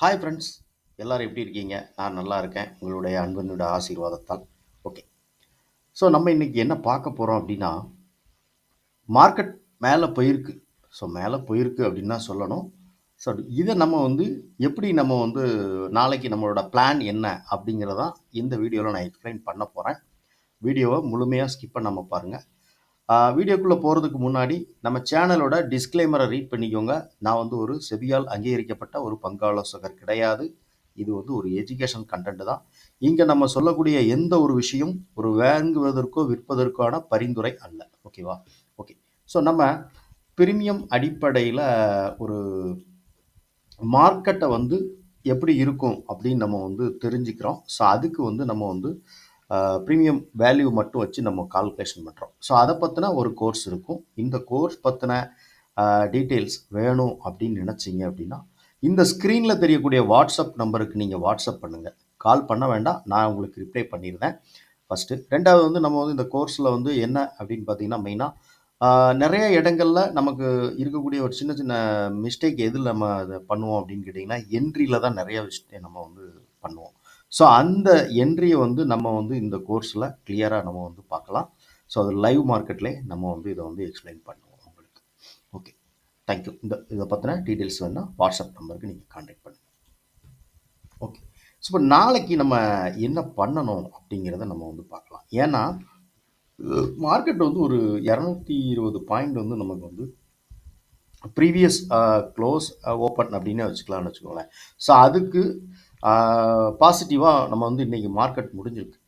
Hi friends எல்லோரும் எப்படி இருக்கீங்க? நான் நல்லா இருக்கேன். உங்களுடைய அன்பனுடைய ஆசீர்வாதத்தால். ஓகே ஸோ நம்ம இன்றைக்கி என்ன பார்க்க போகிறோம் அப்படின்னா மார்க்கெட் மேலே போயிருக்கு. ஸோ மேலே போயிருக்கு அப்படின்னு தான் சொல்லணும். ஸோ இதை நம்ம வந்து எப்படி நம்ம வந்து நாளைக்கு நம்மளோட பிளான் என்ன அப்படிங்கிறதான் இந்த வீடியோவில் நான் எக்ஸ்பிளைன் பண்ண போகிறேன் வீடியோவை முழுமையாக ஸ்கிப் பண்ணாமல் பாருங்கள் வீடியோக்குள்ளே போகிறதுக்கு முன்னாடி நம்ம சேனலோட டிஸ்க்ளைமரை ரீட் பண்ணிக்கோங்க. நான் வந்து ஒரு செபியால் அங்கீகரிக்கப்பட்ட ஒரு பங்காலோசகர் கிடையாது. இது வந்து ஒரு எஜுகேஷன் கண்டென்ட் தான். இங்கே நம்ம சொல்லக்கூடிய எந்த ஒரு விஷயம் ஒரு வாங்குவதற்கோ விற்பதற்கான பரிந்துரை அல்ல. ஓகேவா ஓகே ஸோ நம்ம பிரிமியம் அடிப்படையில் ஒரு மார்க்கெட்டை வந்து எப்படி இருக்கும் அப்படின்னு நம்ம வந்து தெரிஞ்சுக்கிறோம். ஸோ அதுக்கு வந்து நம்ம வந்து ப்ரீமியம் வேல்யூ மட்டும் வச்சு நம்ம கால்குலேஷன் பண்ணுறோம் ஸோ அதை பற்றின ஒரு கோர்ஸ் இருக்கும். இந்த கோர்ஸ் பற்றின டீட்டெயில்ஸ் வேணும் அப்படின்னு நினச்சிங்க அப்படின்னா இந்த ஸ்க்ரீனில் தெரியக்கூடிய வாட்ஸ்அப் நம்பருக்கு நீங்கள் வாட்ஸ்அப் பண்ணுங்கள் கால் பண்ண வேண்டாம். நான் உங்களுக்கு ரிப்ளை பண்ணியிருந்தேன் ஃபஸ்ட்டு ரெண்டாவது வந்து நம்ம வந்து இந்த கோர்ஸில் வந்து என்ன அப்படின்னு பார்த்தீங்கன்னா மெயினாக நிறைய இடங்களில் நமக்கு இருக்கக்கூடிய ஒரு சின்ன சின்ன மிஸ்டேக் எதில் நம்ம அதை பண்ணுவோம் அப்படின்னு கேட்டிங்கன்னா என்ட்ரியில் தான் நிறைய விஷயம் நம்ம வந்து பண்ணுவோம். ஸோ அந்த என்ட்ரியை வந்து நம்ம வந்து இந்த கோர்ஸில் கிளியராக நம்ம வந்து பார்க்கலாம். ஸோ அது லைவ் மார்க்கெட்லேயே நம்ம வந்து இதை வந்து எக்ஸ்பிளைன் பண்ணுவோம் உங்களுக்கு. ஓகே தேங்க்யூ இந்த இதை பற்றின டீட்டெயில்ஸ் வேணால் வாட்ஸ்அப் நம்பருக்கு நீங்கள் காண்டாக்ட் பண்ணுங்கள் ஓகே ஸோ இப்போ நாளைக்கு நம்ம என்ன பண்ணணும் அப்படிங்கிறத நம்ம வந்து பார்க்கலாம். ஏன்னா மார்க்கெட் வந்து ஒரு இரநூத்தி இருபது பாயிண்ட் வந்து நமக்கு வந்து ப்ரீவியஸ் க்ளோஸ் ஓப்பன் அப்படின்னு வச்சுக்கலாம்னு வச்சுக்கோங்களேன். ஸோ அதுக்கு பாசிட்டிவாக நம்ம வந்து இன்றைக்கி மார்க்கெட் முடிஞ்சிருக்கு.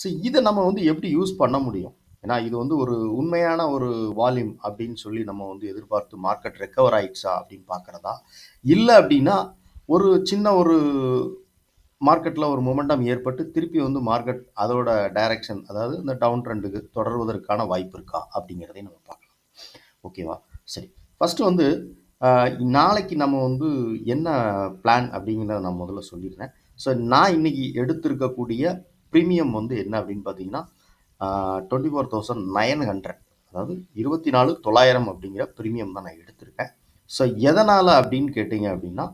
ஸோ இதை நம்ம வந்து எப்படி யூஸ் பண்ண முடியும்? ஏன்னா இது வந்து ஒரு உண்மையான ஒரு வால்யூம் அப்படின்னு சொல்லி நம்ம வந்து எதிர்பார்த்து மார்க்கெட் ரெக்கவர் ஆயிடுச்சா அப்படின்னு பார்க்குறதா? இல்லை அப்படின்னா ஒரு சின்ன ஒரு மார்க்கெட்டில் ஒரு மொமெண்டம் ஏற்பட்டு திருப்பி வந்து மார்க்கெட் அதோட டைரக்ஷன் அதாவது இந்த டவுன் ட்ரெண்டுக்கு தொடர்வதற்கான வாய்ப்பு இருக்கா அப்படிங்கிறதையும் நம்ம பார்க்கலாம். ஓகேவா சரி. ஃபஸ்ட்டு வந்து நாளைக்கு நம்ம வந்து என்ன பிளான் அப்படிங்கிறத நான் முதல்ல சொல்லிடுறேன். ஸோ நான் இன்னைக்கு எடுத்திருக்கக்கூடிய ப்ரீமியம் வந்து என்ன அப்படின்னு பார்த்தீங்கன்னா twenty four thousand nine hundred அதாவது இருபத்தி நாலு தொள்ளாயிரம் அப்படிங்கிற ப்ரீமியம் தான் நான் எடுத்திருக்கேன். ஸோ எதனால் அப்படின்னு கேட்டிங்க அப்படின்னா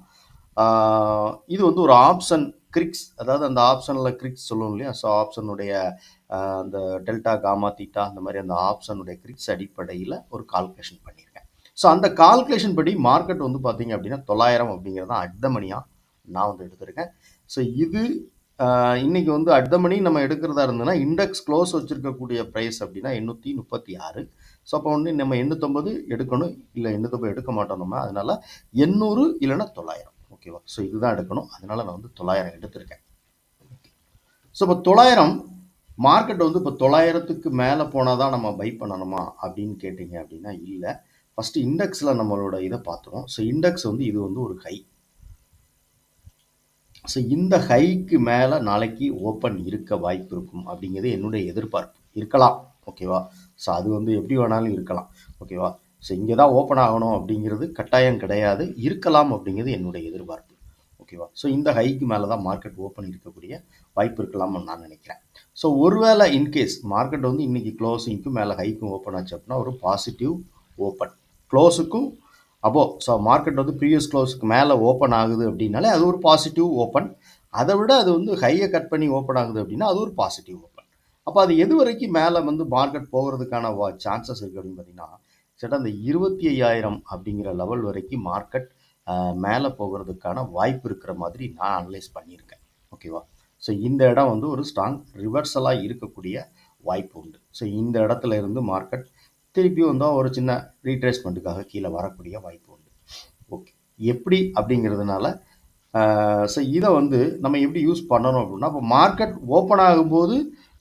இது வந்து ஒரு ஆப்ஷன் கிரிக்ஸ் அதாவது அந்த ஆப்ஷனில் கிரிக்ஸ் சொல்லுவோம் இல்லையா? ஸோ ஆப்ஷனுடைய அந்த டெல்டா காமா தீட்டா அந்த மாதிரி அந்த ஆப்ஷனுடைய கிரிக்ஸ் அடிப்படையில் ஒரு கால்குலேஷன் பண்ணியிருக்கேன். ஸோ அந்த கால்குலேஷன் படி மார்க்கெட் வந்து பார்த்தீங்க அப்படின்னா தொள்ளாயிரம் அப்படிங்கிறது தான் அடுத்த மணியாக நான் வந்து எடுத்திருக்கேன். ஸோ இது இன்னைக்கு வந்து அர்த்தமணி மணி நம்ம எடுக்கிறதா இருந்ததுன்னா இண்டெக்ஸ் க்ளோஸ் வச்சுருக்கக்கூடிய ப்ரைஸ் அப்படின்னா எண்ணூற்றி முப்பத்தி ஆறு. ஸோ அப்போ வந்து நம்ம எண்ணூற்றம்பது எடுக்கணும் இல்லை எண்ணூற்றம்பது எடுக்க மாட்டோம் நம்ம. அதனால் எண்ணூறு இல்லைன்னா தொள்ளாயிரம். ஓகேவா ஸோ இதுதான் எடுக்கணும். அதனால் நான் வந்து தொள்ளாயிரம் எடுத்திருக்கேன். ஸோ இப்போ தொள்ளாயிரம் மார்க்கெட் வந்து இப்போ தொள்ளாயிரத்துக்கு மேலே போனால் தான் நம்ம பை பண்ணணுமா அப்படின்னு கேட்டிங்க அப்படின்னா இல்லை. ஃபஸ்ட்டு இண்டெக்ஸில் நம்மளோட இதை பார்த்துருவோம் ஸோ இண்டெக்ஸ் வந்து இது வந்து ஒரு ஹை ஸோ இந்த ஹைக்கு மேலே நாளைக்கு ஓப்பன் இருக்க வாய்ப்பு இருக்கும் அப்படிங்கிறது என்னுடைய எதிர்பார்ப்பு. இருக்கலாம். ஓகேவா ஸோ அது வந்து எப்படி வேணாலும் இருக்கலாம். ஓகேவா ஸோ இங்கே தான் ஓப்பன் ஆகணும் அப்படிங்கிறது கட்டாயம் கிடையாது. இருக்கலாம் அப்படிங்கிறது என்னுடைய எதிர்பார்ப்பு. ஓகேவா ஸோ இந்த ஹைக்கு மேலே தான் மார்க்கெட் ஓப்பன் இருக்கக்கூடிய வாய்ப்பு இருக்கலாம்னு நான் நினைக்கிறேன். ஸோ ஒருவேளை இன்கேஸ் மார்க்கெட் வந்து இன்றைக்கி க்ளோசிங்க்கும் மேலே ஹைக்கும் ஓப்பன் ஆச்சு அப்படின்னா ஒரு பாசிட்டிவ் ஓப்பன் க்ளோஸுக்கும் அப்போ ஸோ மார்க்கெட் வந்து ப்ரீவியஸ் க்ளோஸுக்கு மேலே ஓப்பன் ஆகுது அப்படின்னாலே அது ஒரு பாசிட்டிவ் ஓப்பன் அதை விட அது வந்து ஹையை கட் பண்ணி ஓப்பன் ஆகுது அப்படின்னா அது ஒரு பாசிட்டிவ் ஓப்பன் அப்போ அது எது வரைக்கும் மேலே வந்து மார்க்கெட் போகிறதுக்கான சான்சஸ் இருக்குது அப்படின்னு பார்த்தீங்கன்னா சேட்டா அந்த இருபத்தி ஐயாயிரம் அப்படிங்கிற லெவல் வரைக்கும் மார்க்கெட் மேலே போகிறதுக்கான வாய்ப்பு இருக்கிற மாதிரி நான் அனலைஸ் பண்ணியிருக்கேன். ஓகேவா ஸோ இந்த இடம் வந்து ஒரு ஸ்ட்ராங் ரிவர்சலாக இருக்கக்கூடிய வாய்ப்பு உண்டு. ஸோ இந்த இடத்துல இருந்து மார்க்கெட் திருப்பியும் வந்தால் ஒரு சின்ன ரீட்ரேஸ்மெண்ட்டுக்காக கீழே வரக்கூடிய வாய்ப்பு உண்டு. ஓகே எப்படி அப்படிங்கிறதுனால ஸோ இதை வந்து நம்ம எப்படி யூஸ் பண்ணணும் அப்படின்னா இப்போ மார்க்கெட் ஓப்பன் ஆகும்போது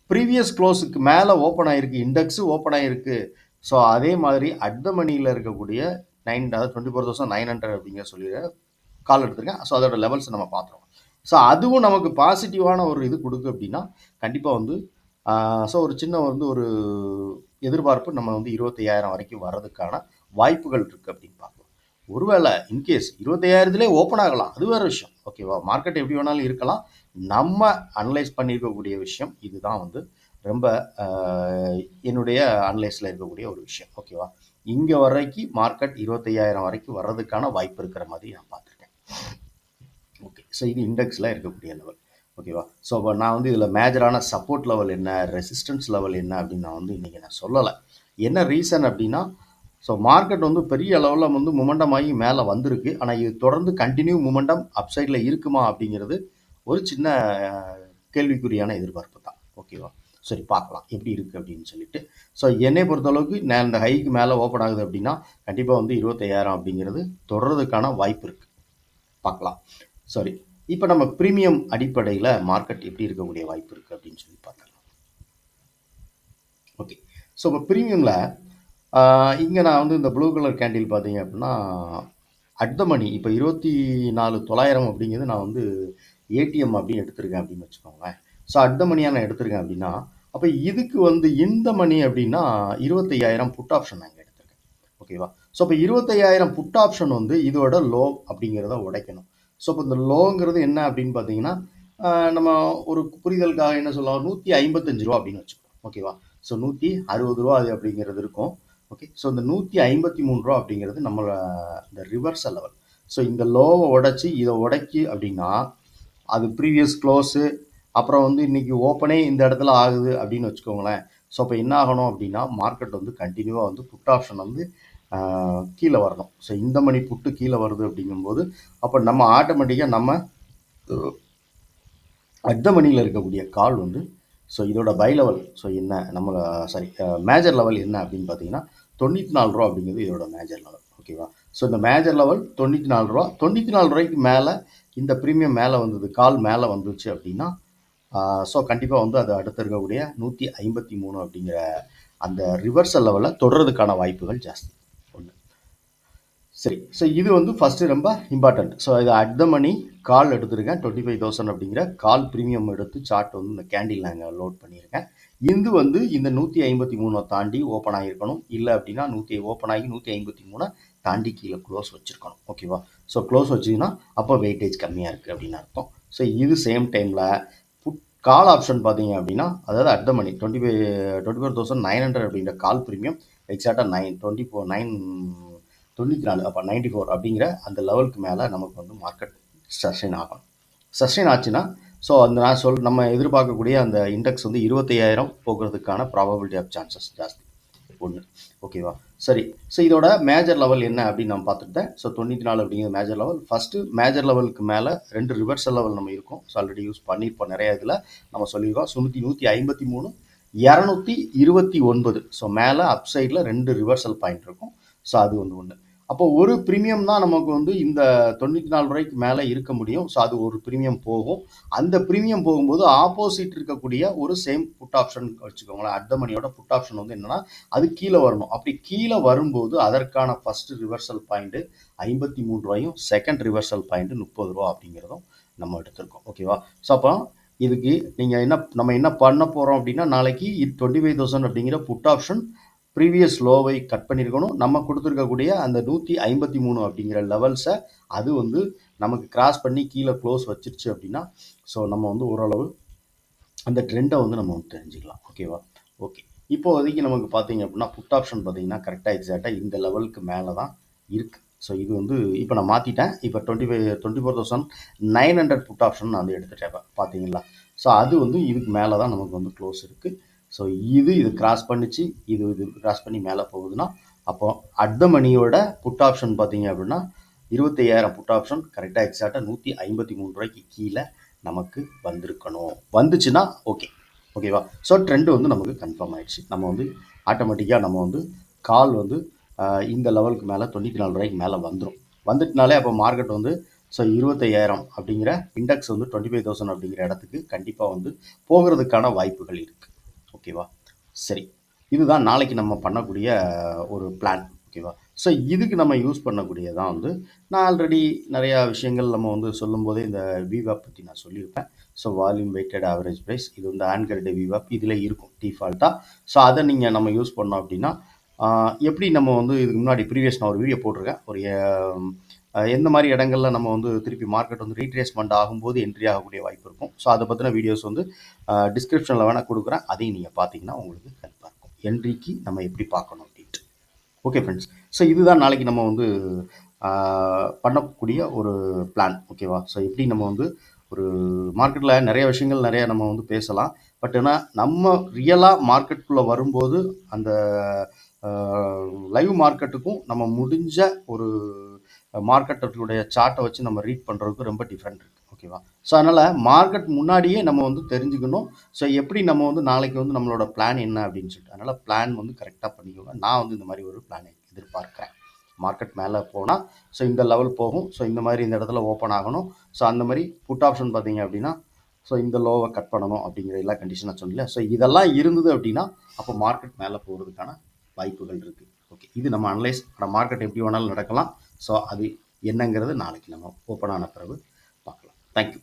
ப்ரீவியஸ் க்ளோஸுக்கு மேலே ஓப்பன் ஆகிருக்கு இண்டெக்ஸு ஓப்பன் ஆகிருக்கு ஸோ அதே மாதிரி அட் மணியில் இருக்கக்கூடிய நைன் அதாவது twenty four thousand nine hundred அப்படிங்கிற சொல்லி கால் எடுத்திருக்கேன். ஸோ அதோட லெவல்ஸ் நம்ம பார்த்துருவோம். ஸோ அதுவும் நமக்கு பாசிட்டிவான ஒரு இது கொடுக்கு அப்படின்னா கண்டிப்பாக வந்து ஸோ ஒரு சின்ன வந்து ஒரு எதிர்பார்ப்பு நம்ம வந்து இருபத்தையாயிரம் வரைக்கும் வர்றதுக்கான வாய்ப்புகள் இருக்குது அப்படின்னு பார்க்கலாம். ஒருவேளை இன்கேஸ் இருபத்தையாயிரத்துலேயே ஓப்பன் ஆகலாம் அது வேறு விஷயம். ஓகேவா மார்க்கெட் எப்படி வேணாலும் இருக்கலாம். நம்ம அனலைஸ் பண்ணியிருக்கக்கூடிய விஷயம் இதுதான் வந்து ரொம்ப என்னுடைய அனலைஸில் இருக்கக்கூடிய ஒரு விஷயம். ஓகேவா இங்கே வரைக்கும் மார்க்கெட் இருபத்தையாயிரம் வரைக்கும் வர்றதுக்கான வாய்ப்பு இருக்கிற மாதிரி நான் பார்த்துருக்கேன். ஓகே ஸோ இது இண்டெக்ஸில் இருக்கக்கூடிய லெவல் ஓகேவா ஸோ இப்போ நான் வந்து இதில் மேஜரான சப்போர்ட் லெவல் என்ன ரெசிஸ்டன்ஸ் லெவல் என்ன அப்படின்னு நான் வந்து இன்றைக்கி நான் சொல்லலை. என்ன ரீசன் அப்படின்னா ஸோ மார்க்கெட் வந்து பெரிய அளவில் வந்து முமெண்டம் ஆகி மேலே வந்திருக்கு. ஆனால் இது தொடர்ந்து கண்டினியூ மூமெண்டம் அப்சைடில் இருக்குமா அப்படிங்கிறது ஒரு சின்ன கேள்விக்குறியான எதிர்பார்ப்பு தான். ஓகேவா சரி பார்க்கலாம். எப்படி இருக்குது அப்படின்னு சொல்லிட்டு. ஸோ என்னை பொறுத்தளவுக்கு நான் இந்த ஹைக்கு மேலே ஓப்பன் ஆகுது அப்படின்னா கண்டிப்பாக வந்து இருபத்தையாயிரம் அப்படிங்கிறது தொடர்றதுக்கான வாய்ப்பு இருக்குது பார்க்கலாம். சரி இப்போ நம்ம ப்ரீமியம் அடிப்படையில் மார்க்கெட் எப்படி இருக்கக்கூடிய வாய்ப்பு இருக்குது அப்படின்னு சொல்லி பார்க்கலாம் ஓகே ஸோ இப்போ ப்ரீமியமில் இங்கே நான் வந்து இந்த ப்ளூ கலர் கேண்டில் பார்த்தீங்க அப்படின்னா அட் த மணி இப்போ இருபத்தி நாலு தொள்ளாயிரம் அப்படிங்கிறது நான் வந்து ஏடிஎம் அப்படின்னு எடுத்திருக்கேன் அப்படின்னு வச்சுக்கோங்களேன். ஸோ அட் த மணியாக நான் எடுத்திருக்கேன் அப்படின்னா அப்போ இதுக்கு வந்து இந்த மணி அப்படின்னா இருபத்தையாயிரம் புட் ஆப்ஷன் நான் இங்கே எடுத்திருக்கேன். ஓகேவா ஸோ இப்போ இருபத்தையாயிரம் புட் ஆப்ஷன் வந்து இதோட லோ அப்படிங்கிறத உடைக்கணும். ஸோ இப்போ இந்த லோங்கிறது என்ன அப்படின்னு பார்த்தீங்கன்னா நம்ம ஒரு புரிதலுக்காக என்ன சொல்லலாம்? நூற்றி ஐம்பத்தஞ்சு ரூபா அப்படின்னு வச்சுக்கோம் ஓகேவா ஸோ நூற்றி அறுபது ரூபா அது அப்படிங்கிறது இருக்கும். ஓகே ஸோ இந்த நூற்றி ஐம்பத்தி மூணு ரூபா அப்படிங்கிறது நம்மளோட இந்த ரிவர்ஸ் லெவல் ஸோ இந்த லோவை உடைச்சி இதை உடைக்கி அப்படின்னா அது ப்ரீவியஸ் க்ளோஸு அப்புறம் வந்து இன்றைக்கி ஓப்பனே இந்த இடத்துல ஆகுது அப்படின்னு வச்சுக்கோங்களேன். ஸோ அப்போ என்ன ஆகணும் அப்படின்னா மார்க்கெட் வந்து கண்டினியூவாக வந்து புட் ஆப்ஷன் வந்து கீழே வரணும். ஸோ இந்த மணி புட்டு கீழே வருது அப்படிங்கும்போது அப்போ நம்ம ஆட்டோமேட்டிக்காக நம்ம அடுத்த மணியில் இருக்கக்கூடிய கால் வந்து ஸோ இதோட பை லெவல் ஸோ என்ன நம்ம சாரி மேஜர் லெவல் என்ன அப்படின்னு பார்த்தீங்கன்னா தொண்ணூற்றி நாலு ரூபா அப்படிங்கிறது இதோட மேஜர் லெவல் ஓகேவா ஸோ இந்த மேஜர் லெவல் தொண்ணூற்றி நாலு ரூபா தொண்ணூற்றி நாலு ரூபாய்க்கு மேலே இந்த ப்ரீமியம் மேலே வந்தது கால் மேலே வந்துச்சு அப்படின்னா ஸோ கண்டிப்பாக வந்து அது அடுத்து இருக்கக்கூடிய நூற்றி ஐம்பத்தி மூணு அப்படிங்கிற அந்த ரிவர்சல் லெவலில் தொடர்றதுக்கான வாய்ப்புகள் ஜாஸ்தி. சரி ஸோ இது வந்து ஃபஸ்ட்டு ரொம்ப இம்பார்ட்டண்ட் ஸோ இது அட் த மணி கால் எடுத்திருக்கேன் டுவெண்ட்டி ஃபைவ் தௌசண்ட் அப்படிங்கிற கால் ப்ரீமியம் எடுத்து சார்ட் வந்து இந்த கேண்டில் நாங்கள் லோட் பண்ணியிருக்கேன். இது வந்து இந்த நூற்றி ஐம்பத்தி மூணை தாண்டி ஓப்பன் ஆகிருக்கணும் இல்லை அப்படின்னா நூற்றி ஓப்பன் ஆகி நூற்றி ஐம்பத்தி மூணை தாண்டி கீழே க்ளோஸ் வச்சுருக்கணும். ஓகேவா ஸோ க்ளோஸ் வச்சிங்கன்னா அப்போ வெயிட்டேஜ் கம்மியாக இருக்குது அப்படின்னு அர்த்தம். ஸோ இது சேம் டைமில் புட் கால் ஆப்ஷன் பார்த்தீங்க அப்படின்னா அதாவது at the money twenty five twenty four thousand nine hundred அப்படிங்கிற கால் ப்ரீமியம் எக்ஸாக்டாக நைன் டுவெண்ட்டி ஃபோர் நைன் தொண்ணூற்றி நாலு அப்போ நைன்டி ஃபோர் அப்படிங்கிற அந்த லெவலுக்கு மேலே நமக்கு வந்து மார்க்கெட் சஸ்டெயின் ஆகணும். சஸ்டைன் ஆச்சுன்னா ஸோ அந்த நான் சொல் நம்ம எதிர்பார்க்கக்கூடிய அந்த இண்டெக்ஸ் வந்து இருபத்தையாயிரம் போகிறதுக்கான ப்ராபபிலிட்டி ஆஃப் சான்சஸ் ஜாஸ்தி. ஒன்று ஓகேவா சரி. ஸோ இதோட மேஜர் லெவல் என்ன அப்படின்னு நான் பார்த்துட்டேன். ஸோ தொண்ணூற்றி நாலு அப்படிங்கிற மேஜர் லெவல் ஃபஸ்ட்டு மேஜர் லெவலுக்கு மேலே ரெண்டு ரிவர்சல் லெவல் நம்ம இருக்கும். ஸோ ஆல்ரெடி யூஸ் பண்ணியிருப்போம் நிறைய இதில் நம்ம சொல்லியிருக்கோம். சுநூற்றி நூற்றி ஐம்பத்தி மூணு இரநூத்தி இருபத்தி ஒன்பது. ஸோ மேலே அப் சைடில் ரெண்டு ரிவர்சல் பாயிண்ட் இருக்கும். ஸோ அது வந்து ஒன்று அப்போ ஒரு ப்ரீமியம் தான் நமக்கு வந்து இந்த தொண்ணூற்றி நாலு ரூபாய்க்கு மேலே இருக்க முடியும். ஸோ அது ஒரு ப்ரீமியம் போகும். அந்த ப்ரீமியம் போகும்போது ஆப்போசிட் இருக்கக்கூடிய ஒரு சேம் புட் ஆப்ஷன் வச்சுக்கோங்களேன். அட் மணியோட புட் ஆப்ஷன் வந்து என்னன்னா அது கீழே வரணும். அப்படி கீழே வரும்போது அதற்கான ஃபர்ஸ்ட் ரிவர்சல் பாயிண்ட்டு ஐம்பத்தி மூணு ரூபாயும் செகண்ட் ரிவர்சல் பாயிண்ட்டு முப்பது ரூபா அப்படிங்கிறதும் நம்ம எடுத்திருக்கோம். ஓகேவா ஸோ அப்போ இதுக்கு நீங்கள் என்ன நம்ம என்ன பண்ண போகிறோம் அப்படின்னா நாளைக்கு டுவெண்ட்டி ஃபைவ் தௌசண்ட் அப்படிங்கிற புட் ஆப்ஷன் ப்ரீவியஸ் லோவை கட் பண்ணியிருக்கணும் நம்ம கொடுத்துருக்கக்கூடிய அந்த நூற்றி ஐம்பத்தி மூணு அப்படிங்கிற லெவல்ஸை அது வந்து நமக்கு கிராஸ் பண்ணி கீழே க்ளோஸ் வச்சிருச்சு அப்படின்னா ஸோ நம்ம வந்து ஓரளவு அந்த ட்ரெண்டை வந்து நம்ம வந்து தெரிஞ்சுக்கலாம். ஓகேவா ஓகே இப்போதைக்கு நமக்கு பார்த்தீங்க அப்படின்னா புட் ஆப்ஷன் பார்த்தீங்கன்னா கரெக்டாக எக்ஸாக்டாக இந்த லெவலுக்கு மேலே தான் இருக்குது ஸோ இது வந்து இப்போ நான் மாற்றிட்டேன் இப்போ twenty five twenty four thousand nine hundred put option நான் வந்து எடுத்துட்டேன். பார்த்தீங்களா? ஸோ அது வந்து இதுக்கு மேலே தான் நமக்கு வந்து க்ளோஸ் இருக்குது ஸோ இது இது கிராஸ் பண்ணிச்சு. இது இது கிராஸ் பண்ணி மேலே போகுதுன்னா அப்போ அட் த மணியோட புட் ஆப்ஷன் பார்த்தீங்க அப்படின்னா இருபத்தையாயிரம் புட் ஆப்ஷன் கரெக்டாக எக்ஸாக்டாக நூற்றி ஐம்பத்தி மூணு ரூபாய்க்கு கீழே நமக்கு வந்திருக்கணும். வந்துச்சுன்னா ஓகே ஓகேவா ஸோ ட்ரெண்டு வந்து நமக்கு கன்ஃபார்ம் ஆயிடுச்சு. நம்ம வந்து ஆட்டோமேட்டிக்காக நம்ம வந்து கால் வந்து இந்த லெவலுக்கு மேலே தொண்ணூற்றி நாலு ரூபாய்க்கு மேலே வந்துடும் வந்துட்டுனாலே அப்போ மார்க்கெட் வந்து ஸோ இருபத்தையாயிரம் அப்படிங்கிற இண்டெக்ஸ் வந்து டுவெண்ட்டி ஃபைவ் தௌசண்ட் அப்படிங்கிற இடத்துக்கு கண்டிப்பாக வந்து போகிறதுக்கான வாய்ப்புகள் இருக்குது ஓகேவா? சரி. இதுதான் நாளைக்கு நம்ம பண்ணக்கூடிய ஒரு பிளான் ஓகேவா? ஸோ இதுக்கு நம்ம யூஸ் பண்ணக்கூடியதான் வந்து நான் ஆல்ரெடி நிறையா விஷயங்கள் நம்ம வந்து சொல்லும்போதே இந்த விவாப் பற்றி நான் சொல்லியிருப்பேன். So volume weighted average price இது வந்து ஆன்கர்டு விவாப் இதில் இருக்கும் டிஃபால்ட்டாக ஸோ அதை நீங்கள் நம்ம யூஸ் பண்ணோம் அப்படின்னா எப்படி நம்ம வந்து இதுக்கு முன்னாடி ப்ரீவியஸ் நான் ஒரு வீடியோ போட்டிருக்கேன். ஒரு எந்த மாதிரி இடங்கள்ல நம்ம வந்து திருப்பி மார்க்கெட் வந்து ரீட்ரேஸ்மெண்ட் ஆகும்போது என்ட்ரி ஆகக்கூடிய வாய்ப்பு இருக்கும். ஸோ அதை பற்றின வீடியோஸ் வந்து டிஸ்கிரிப்ஷனில் வேணால் கொடுக்குறேன். அதையும் நீங்கள் பார்த்தீங்கன்னா உங்களுக்கு ஹெல்ப்பாக இருக்கும். என்ட்ரிக்கு நம்ம எப்படி பார்க்கணும் அப்படின்ட்டு. ஓகே ஃப்ரெண்ட்ஸ் ஸோ இதுதான் நாளைக்கு நம்ம வந்து பண்ணக்கூடிய ஒரு பிளான் ஓகேவா ஸோ எப்படி நம்ம வந்து ஒரு மார்க்கெட்டில் நிறைய விஷயங்கள் நிறையா நம்ம வந்து பேசலாம். பட் ஆனால் நம்ம ரியலாக மார்க்கெட்டுக்குள்ளே வரும்போது அந்த லைவ் மார்க்கெட்டுக்கும் நம்ம முடிஞ்ச ஒரு மார்க்கெட்டுடைய சார்ட்டை வச்சு நம்ம ரீட் பண்ணுறதுக்கு ரொம்ப டிஃப்ரெண்ட் இருக்குது ஓகேவா ஸோ அதனால் மார்க்கெட் முன்னாடியே நம்ம வந்து தெரிஞ்சுக்கணும். ஸோ எப்படி நம்ம வந்து நாளைக்கு வந்து நம்மளோட பிளான் என்ன அப்படின்னு சொல்லிட்டு. அதனால் பிளான் வந்து கரெக்டாக பண்ணிக்கோங்க. நான் வந்து இந்த மாதிரி ஒரு பிளானை எதிர்பார்க்குறேன். மார்க்கெட் மேலே போனால் ஸோ இந்த லெவல் போகும். ஸோ இந்த மாதிரி இந்த இடத்துல ஓப்பன் ஆகணும். ஸோ அந்த மாதிரி புட் ஆப்ஷன் பார்த்தீங்க அப்படின்னா ஸோ இந்த லோவை கட் பண்ணணும் அப்படிங்கிற எல்லா கண்டிஷனாக சொன்னல ஸோ இதெல்லாம் இருந்தது அப்படின்னா அப்போ மார்க்கெட் மேலே போகிறதுக்கான வாய்ப்புகள் இருக்குது ஓகே இது நம்ம அனலைஸ் மார்க்கெட் எப்படி வேணாலும் நடக்கலாம். ஸோ அது என்னங்கிறது நாளைக்கு நம்ம ஓப்பன் ஆன பிறகு பார்க்கலாம். தேங்க்யூ